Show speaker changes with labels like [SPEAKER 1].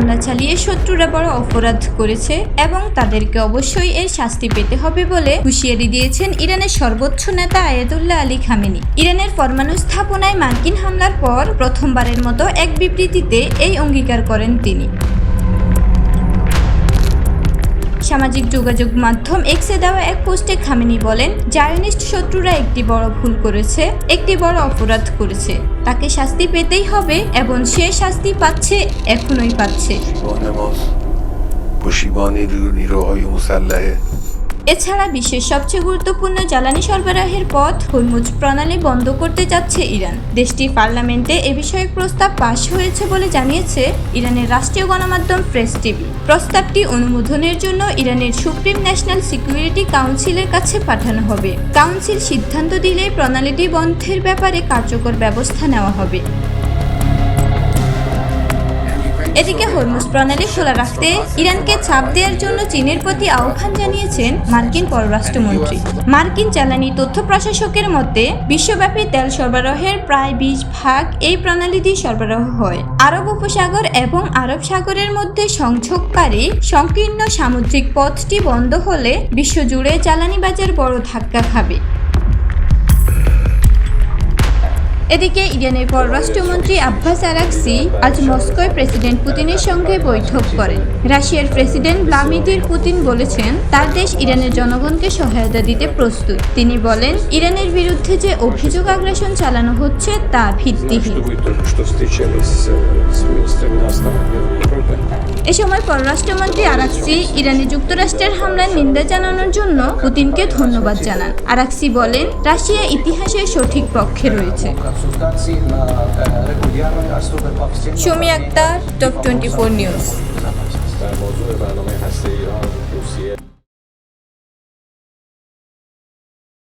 [SPEAKER 1] চালিয়ে শত্রুরা বড় অপরাধ করেছে এবং তাদেরকে অবশ্যই এর শাস্তি পেতে হবে বলে হুঁশিয়ারি দিয়েছেন ইরানের সর্বোচ্চ নেতা আয়াতুল্লাহ আলী খামেনি। ইরানের পরমাণু স্থাপনায় মার্কিন হামলার পর প্রথমবারের মতো এক বিবৃতিতে এই অঙ্গীকার করেন তিনি। সামাজিক যোগাযোগ মাধ্যম এক্সে দেওয়া এক পোস্টে খামিনি বলেন জায়নিস্ট শত্রুরা একটি বড় ভুল করেছে, একটি বড় অপরাধ করেছে। তাকে শাস্তি পেতেই হবে এবং সে শাস্তি পাচ্ছে, এখনোই পাচ্ছে।
[SPEAKER 2] নিরহ
[SPEAKER 1] এছাড়া বিশ্বের সবচেয়ে গুরুত্বপূর্ণ জ্বালানি সরবরাহের পথ হরমুজ প্রণালী বন্ধ করতে যাচ্ছে ইরান। দেশটির পার্লামেন্টে এ বিষয়ে প্রস্তাব পাশ হয়েছে বলে জানিয়েছে ইরানের রাষ্ট্রীয় গণমাধ্যম প্রেস টিভি। প্রস্তাবটি অনুমোদনের জন্য ইরানের সুপ্রিম ন্যাশনাল সিকিউরিটি কাউন্সিলের কাছে পাঠানো হবে। কাউন্সিল সিদ্ধান্ত দিলে প্রণালীটি বন্ধের ব্যাপারে কার্যকর ব্যবস্থা নেওয়া হবে। এদিকে হরমুজ প্রণালী খোলা রাখতে ইরানকে চাপ দেওয়ার জন্য চীনের প্রতি আহ্বান জানিয়েছেন মার্কিন পররাষ্ট্রমন্ত্রী। মার্কিন জ্বালানি তথ্য প্রশাসকের মতে, বিশ্বব্যাপী তেল সরবরাহের প্রায় বিশ ভাগ এই প্রণালী দিয়ে সরবরাহ হয়। আরব উপসাগর এবং আরব সাগরের মধ্যে সংযোগকারী সংকীর্ণ সামুদ্রিক পথটি বন্ধ হলে বিশ্বজুড়ে জ্বালানি বাজার বড় ধাক্কা খাবে। এদিকে ইরানের পররাষ্ট্রমন্ত্রী আব্বাস আরাকসি আজ মস্কোয় প্রেসিডেন্ট পুতিনের সঙ্গে বৈঠক করেন। রাশিয়ার প্রেসিডেন্ট ভ্লাদিমির পুতিন বলেছেন, তার দেশ ইরানের জনগণকে সহায়তা দিতে প্রস্তুত। তিনি বলেন, ইরানের বিরুদ্ধে যে অভিযোগ আগ্রাসন চালানো হচ্ছে তা ভিত্তিহীন। এ সময় পররাষ্ট্রমন্ত্রী আরাকসি ইরানে যুক্তরাষ্ট্রের হামলার নিন্দা জানানোর জন্য পুতিনকে ধন্যবাদ জানান। আরাকসি বলেন, রাশিয়া ইতিহাসের সঠিক পক্ষে রয়েছে। شومی اکتر تاپ 24 نیوز
[SPEAKER 3] در موضوع برنامه هسته ایران